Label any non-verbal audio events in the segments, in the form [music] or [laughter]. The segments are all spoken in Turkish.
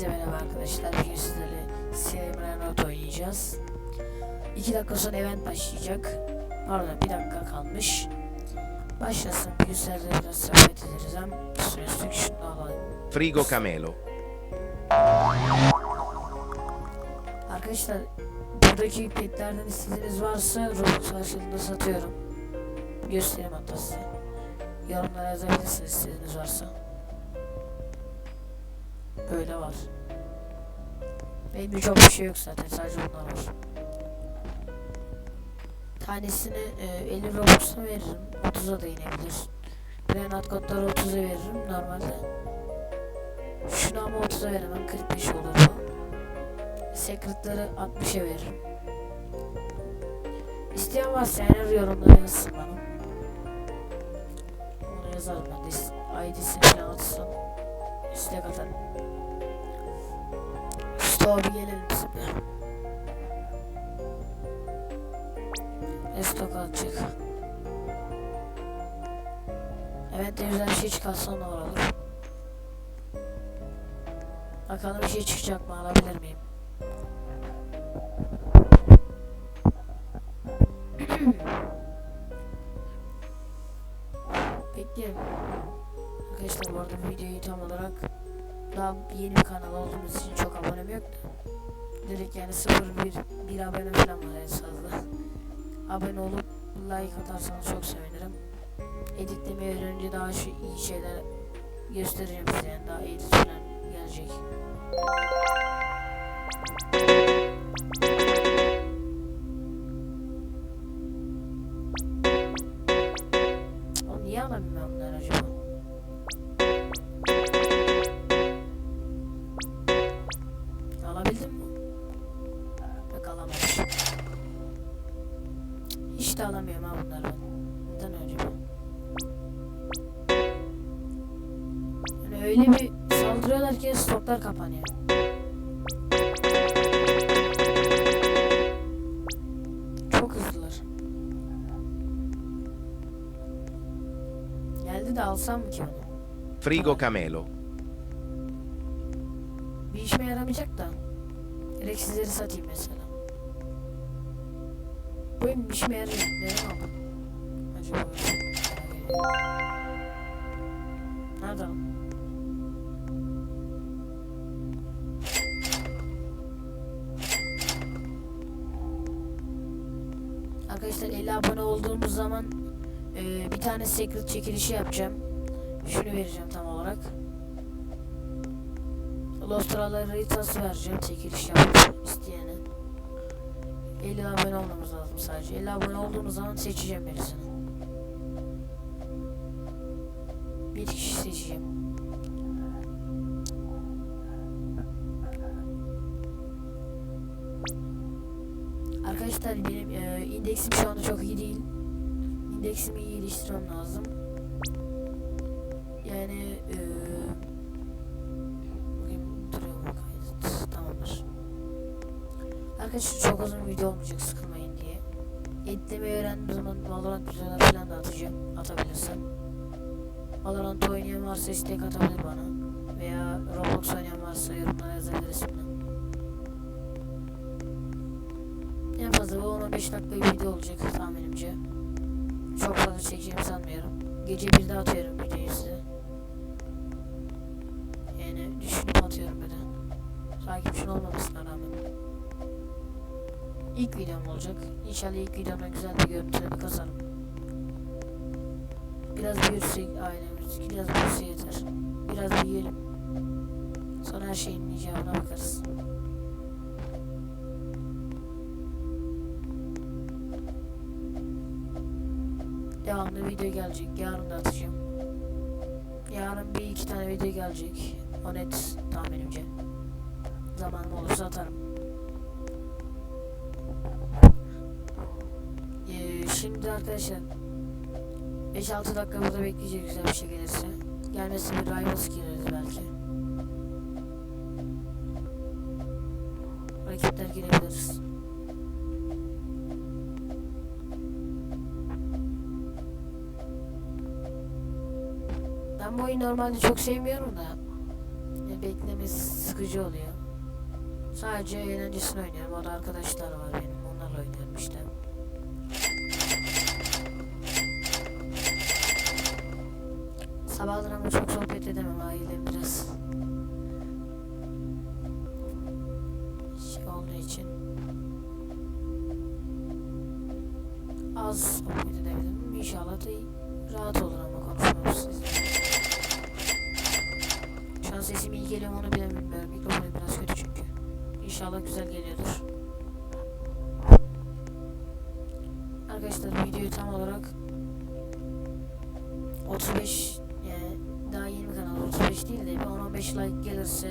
Hepinize merhaba arkadaşlar. Bugün sizlerle Silverhand oynayacağız. 2 dakika sonra event başlayacak. Pardon bir dakika kalmış. Başlasın. Bugün sizlerle biraz sohbet ederiz. Hem süresi şunu alalım. Frigo Camelo. Arkadaşlar buradaki petlerden istediğiniz varsa Robux karşılığında satıyorum. Göstereyim hatta size. Yorumlara yazabilirsiniz istediğiniz varsa. Böyle var. Benim çok bir şey yok zaten sadece bunlar var. Tanesini e, 50 Robux'a veririm. 30'a da inebilir. Granat kodları 30'a veririm normalde. Şunu ama 30'a veremem 45 olur bu. Secret'ları 60'a veririm. İsteyen varsa yani yorumlara yazsın bana. Onu yazarım ben de. ID'sini falan atsın. İstek atarım. Usta abi gelelim biz bir. Restock atacak. Evet de güzel bir şey çıkarsa ne olur. Bakalım bir şey çıkacak mı alabilir miyim? [clears throat] Bekleyelim. Arkadaşlar bu arada videoyu tam olarak daha yeni bir kanal olduğumuz için çok abonem yok da. Direkt yani 0 bir, bir abone falan var en fazla. abone olup like atarsanız çok sevinirim. Editlemeyi öğrenince daha şu iyi şeyler göstereceğim size yani daha edit falan gelecek. Ki stoklar kapanıyor. Çok hızlılar. Geldi de alsam mı ki onu? Frigo Camelo. Bir işime yaramayacak da. Direkt sizleri satayım mesela. Bu benim bir işime yarayacak. Neden aldım? Acaba Nerede lan? Arkadaşlar 50 abone olduğumuz zaman e, bir tane secret çekilişi yapacağım. Şunu vereceğim tam olarak. Lostralar haritası vereceğim çekiliş yapıp isteyene. 50 abone olmamız lazım sadece. 50 abone olduğumuz zaman seçeceğim birisini. Bir kişi seçeceğim. Arkadaşlar benim e, indeksim şu anda çok iyi değil. İndeksimi iyi geliştirmem lazım. Yani e, Bugün duruyor mu kaydet? Tamamdır. Arkadaşlar çok uzun video olmayacak sıkılmayın diye. Editlemeyi öğrendiğim zaman Valorant videoları falan da atacağım. Atabilirsem. Valorant oynayan varsa istek atabilir bana. Veya Roblox oynayan varsa yorumlara yazabilir 5 dakika video olacak tahminimce. Çok fazla çekeceğimi sanmıyorum. Gece 1'de atıyorum videoyu size. Yani düşünüp atıyorum böyle. Takipçin olmamasına rağmen. İlk videom olacak. İnşallah ilk videomda güzel bir görüntü kazanım. Biraz büyürsek ailemiz, biraz büyürse yeter. Biraz büyüyelim. Sonra her şeyin icabına bakarız. Video gelecek. Yarın da atacağım. Yarın bir iki tane video gelecek. O net tahminimce. Zamanım olursa atarım. Ee, şimdi arkadaşlar 5-6 dakika burada bekleyecek güzel bir şey gelirse. Gelmesi bir Rivals gireriz belki. Rakipler girebiliriz. Oyunu normalde çok sevmiyorum da. Yani beklemesi sıkıcı oluyor. Sadece eğlencesini oynuyorum. Orada arkadaşlar var benim. Onlarla oynuyorum işte. Sabahları ama çok sohbet edemem ailem biraz. Şey olduğu için. Az sohbet edebilirim. İnşallah da rahat olur ama konuşmamız sizle. An sesim iyi geliyor mu onu bile bilmiyorum. Mikrofonu biraz kötü çünkü. İnşallah güzel geliyordur. Arkadaşlar videoyu tam olarak 35 yani daha yeni kanal 35 değil de bir 10-15 like gelirse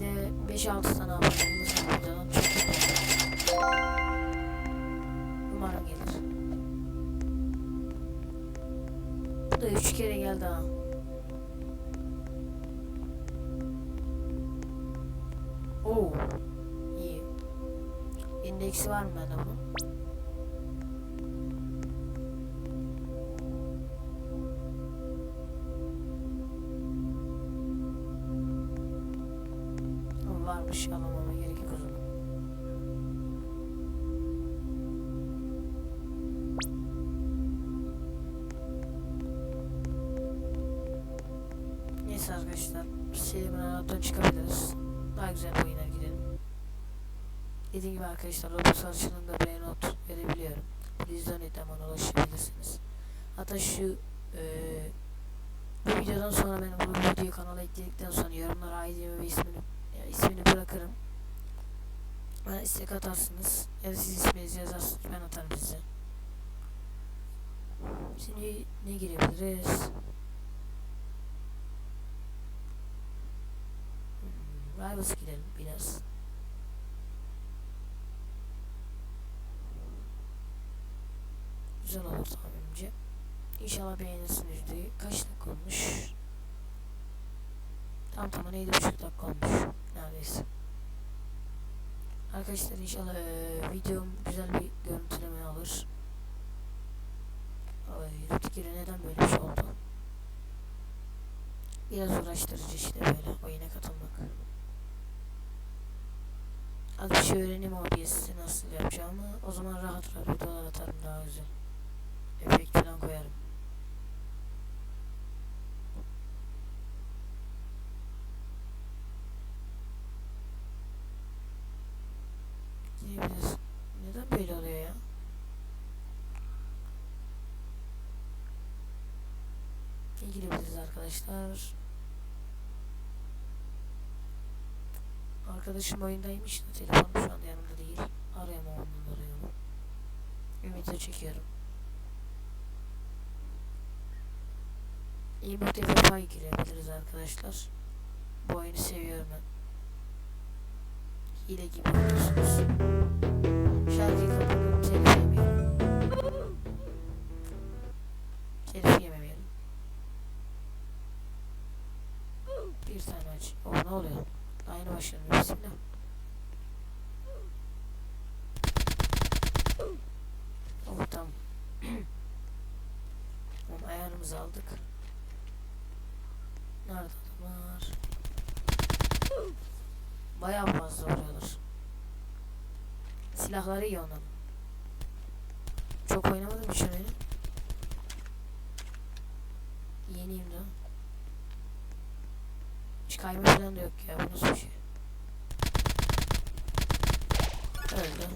de 5-6 tane abone gelirse bu videodan çok mutlu olurum. Umarım gelir. Bu da 3 kere geldi ha. Oo. İyi. İndeksi var mı bende arkadaşlar Roblox açılımda bir not verebiliyorum. Donate bana ulaşabilirsiniz. Hatta şu eee bu videodan sonra ben bu videoyu kanala ekledikten sonra yorumlara ID'mi ve ismini ya ismini bırakırım. Bana istek atarsınız ya da siz isminizi yazarsınız ben atarım size. Şimdi ne girebiliriz? Hmm, Rivals gidelim biraz. Güzel olur tahminimce. İnşallah beğenirsiniz videoyu. Kaç dakika olmuş? Tam tamına 7,5 dakika olmuş. Neredeyse. Arkadaşlar inşallah eee, videom güzel bir görüntüleme alır. Ay, Rütger'e neden böyle bir şey oldu? Biraz uğraştırıcı işte böyle oyuna katılmak. Az bir şey öğreneyim OBS'i nasıl yapacağımı. O zaman rahat rahat videolar atarım daha güzel. Efekt falan koyarım. Girebiliriz. Neden böyle oluyor ya? İyi girebiliriz arkadaşlar. Arkadaşım oyundaymış da telefonum şu anda yanımda değil. Arayamam ondan arıyorum. Ümidi çekiyorum. İyi defa girebiliriz arkadaşlar. Bu oyunu seviyorum ben. Hile gibi oynuyorsunuz. Şarkıyı kapatalım. Telif yemeyelim. Telif yemeyelim. Bir tane aç. O ne oluyor? Aynı başladı. Bismillah. Oh tamam. [clears throat] tamam ayarımızı aldık. Nerede adamlar? Bayağı fazla vuruyorlar. Silahları iyi onların. Çok oynamadım için oyunu. Yeniyim de. Hiç kayma falan da yok ya. Bu nasıl bir şey? Öldü.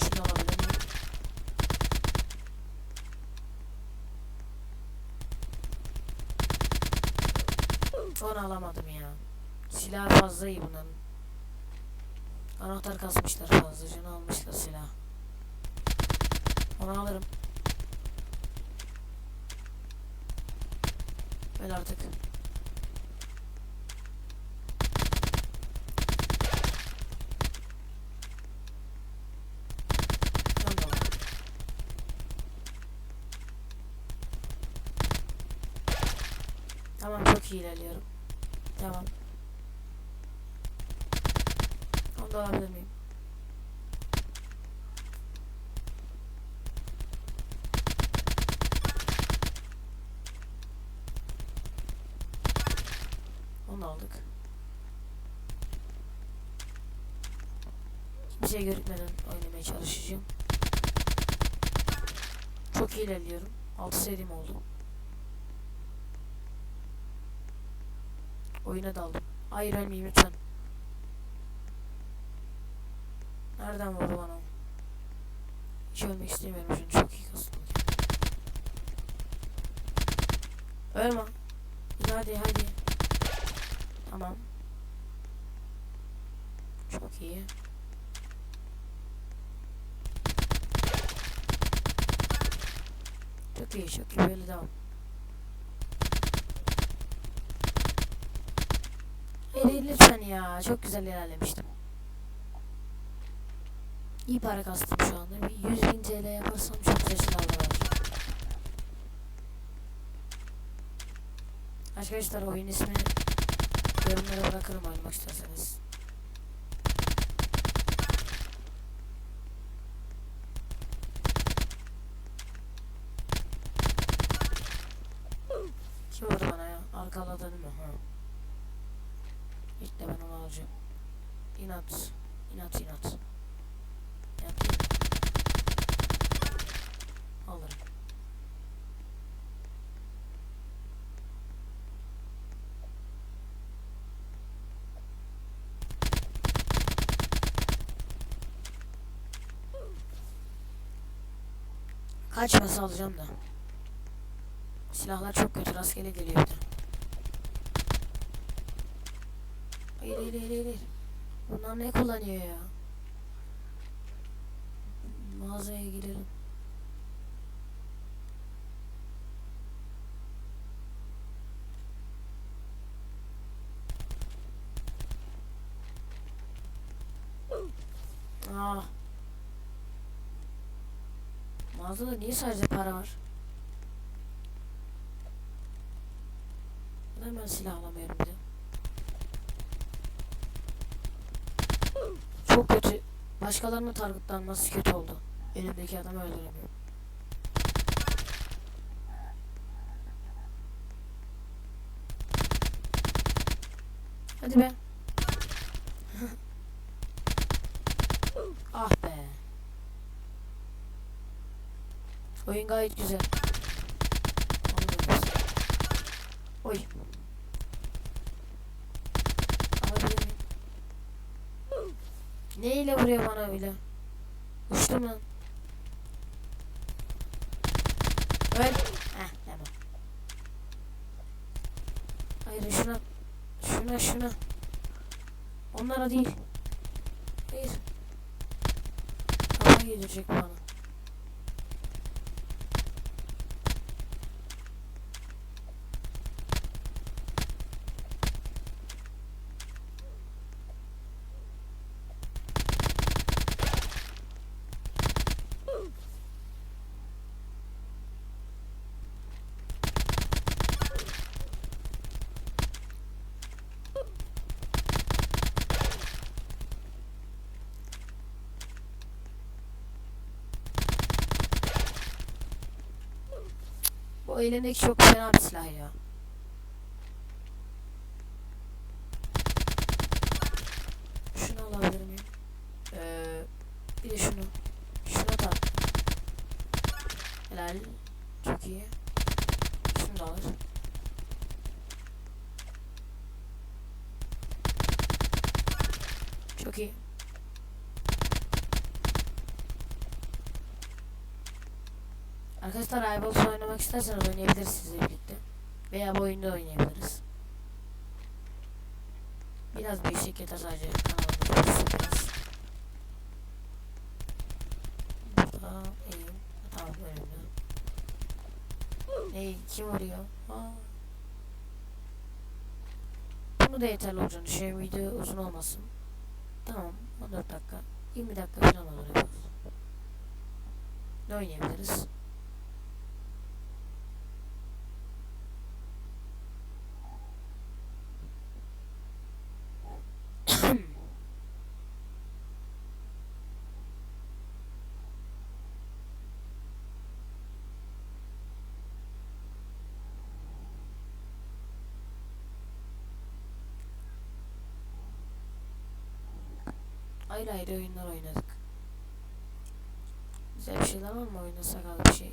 Şunu alabilir miyim? Onu alamadım ya. Silah fazla iyi bunların. Anahtar kasmışlar fazla. Canı almışlar silah. Onu alırım. Öl artık. çok iyi ilerliyorum. Tamam. Onu da alabilir miyim? Onu aldık. Hiçbir şey görükmeden oynamaya çalışacağım. Çok iyi ilerliyorum. 6 serim oldu. Oyuna daldım. Hayır ölmeyeyim lütfen. Nereden vurdu bana? Hiç ölmek istemiyorum şimdi çok iyi kastım. Ölme. Hadi hadi. Tamam. Çok iyi. Çok iyi çok iyi böyle devam. Hayır, lütfen ya çok güzel ilerlemiştim. İyi para kastım şu anda. Bir 100 bin TL yaparsam çok güzel silahlar var. Arkadaşlar oyun ismini yorumlara bırakırım oynamak isterseniz. Kim vurdu bana ya? Arkaladın mı? Ha. İlk de ben onu alacağım. İnat. İnat inat. İnat? Alırım. Kaçması alacağım da. Silahlar çok kötü rastgele geliyor hayır hayır hayır. hayır. Bunlar ne kullanıyor ya? Mağazaya girelim. Aa. Mağazada niye sadece para var? Ben silah alamıyorum bir de? Çok kötü. Başkalarının targetlanması kötü oldu. Elimdeki adamı öldüremiyorum. Hadi be. ah be. Oyun gayet güzel. Oy. Alabilir miyim? Neyle vuruyor bana öyle? Uçtum lan. Öl. Heh tamam. Hayır şuna. Şuna şuna. Onlara değil. Hayır. Kafa yedirecek bana. Bu elindeki çok fena bir silah ya. Şunu alabilir miyim? Ee, bir de şunu. Şunu da. al. Helal. Çok iyi. Şunu da alır. Çok iyi. Arkadaşlar Eyeballs oynamak isterseniz oynayabiliriz sizle birlikte. Veya bu oyunda oynayabiliriz. Biraz değişik yeter sadece kanalımda. Tamam önümde. Kim vuruyor? Aa. Bunu da yeterli olacağını düşünüyorum. Video uzun olmasın. Tamam 14 dakika. 20 dakika falan olur. Ne oynayabiliriz? Ayrı ayrı oyunlar oynadık. Güzel bir şeyler var mı oynasak az bir şey?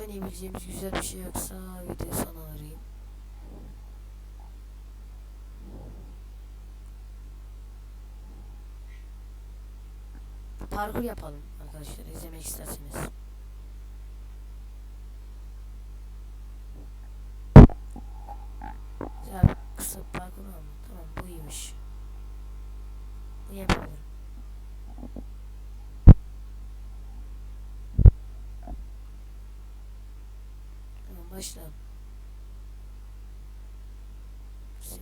Oynayabileceğimiz güzel bir şey yoksa videoyu sona arayayım. Parkur yapalım arkadaşlar izlemek isterseniz. Güzel kısa parkur var mı? Tamam bu iyiymiş. Bu yapabilirim. Başlayalım. Şimdi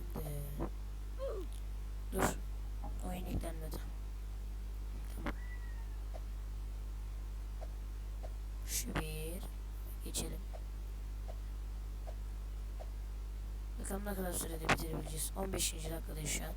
dur. Oyun yüklenmedi. Tamam. Şu bir geçelim. Bakalım ne kadar sürede bitirebileceğiz. 15. dakikadayız şu an.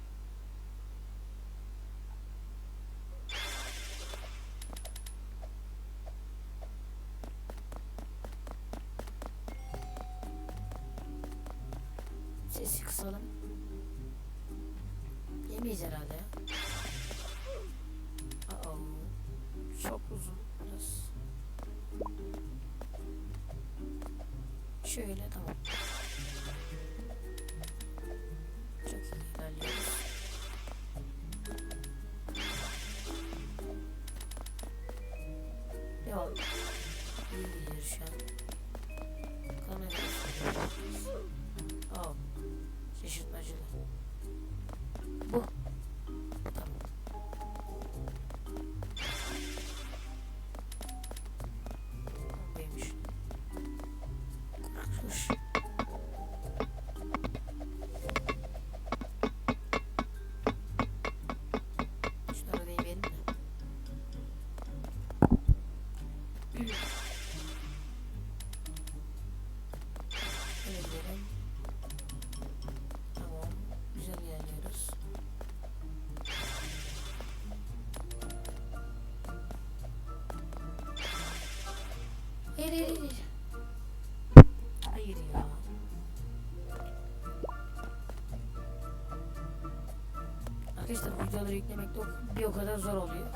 Şöyle tamam. Hayır ya. Arkadaşlar videoları yüklemek de bir o kadar zor oluyor.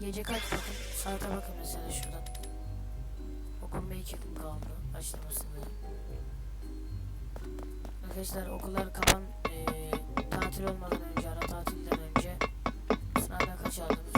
Gece kaç bakın? Saate bakın mesela şuradan. Okuluma iki gün kaldı başlamasına. Arkadaşlar okullar kapan eee, tatil olmadan önce, ara tatilden önce sınavdan kaç aldınız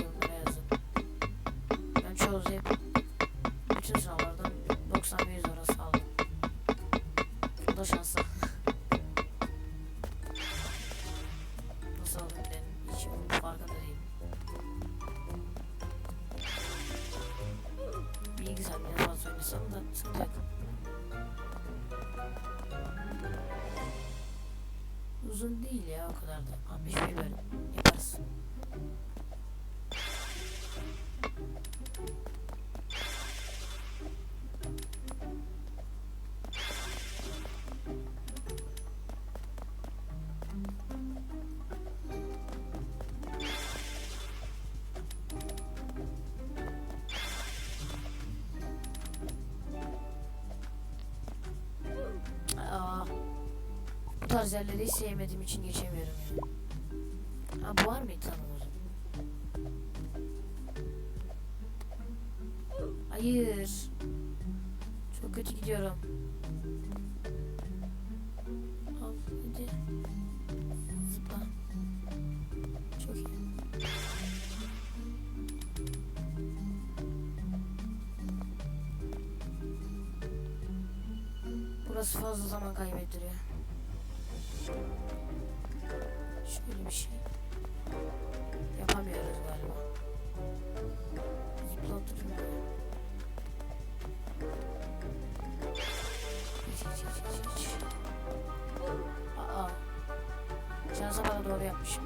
bu tarz yerleri hiç sevmediğim için geçemiyorum ya. Ha bu var mıydı tamam. Hayır. Çok kötü gidiyorum. Al hadi. Çok iyi. Burası fazla zaman kaybettiriyor. Bir şey. Yapamıyoruz galiba. Zıplattırıyor. Hiç hiç hiç hiç hiç. Aa. Şansa bana doğru yapmışım.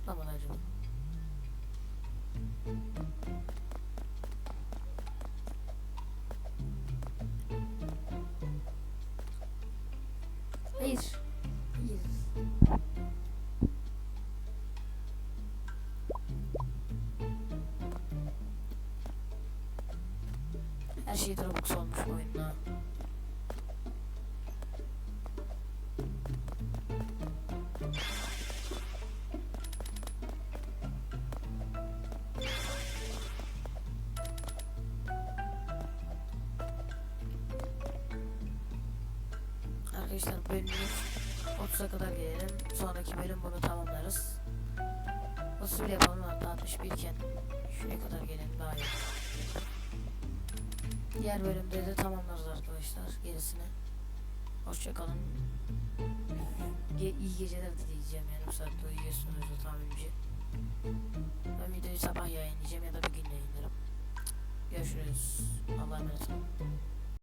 isso pra mudar de Isso. É isso. É isso. Her şeyi Roblox olmuş. Arkadaşlar bölümümüz 30'a kadar gelelim. Sonraki bölüm bunu tamamlarız. 31 yapalım hatta 61 iken şuraya kadar gelelim daha iyi. Diğer bölümde de tamamlarız arkadaşlar gerisini. Hoşçakalın. Ge iyi geceler dileyeceğim yani bu saatte uyuyorsunuz tahminimce. Ben videoyu sabah yayınlayacağım ya da bir gün yayınlarım. Görüşürüz. Allah'a emanet olun.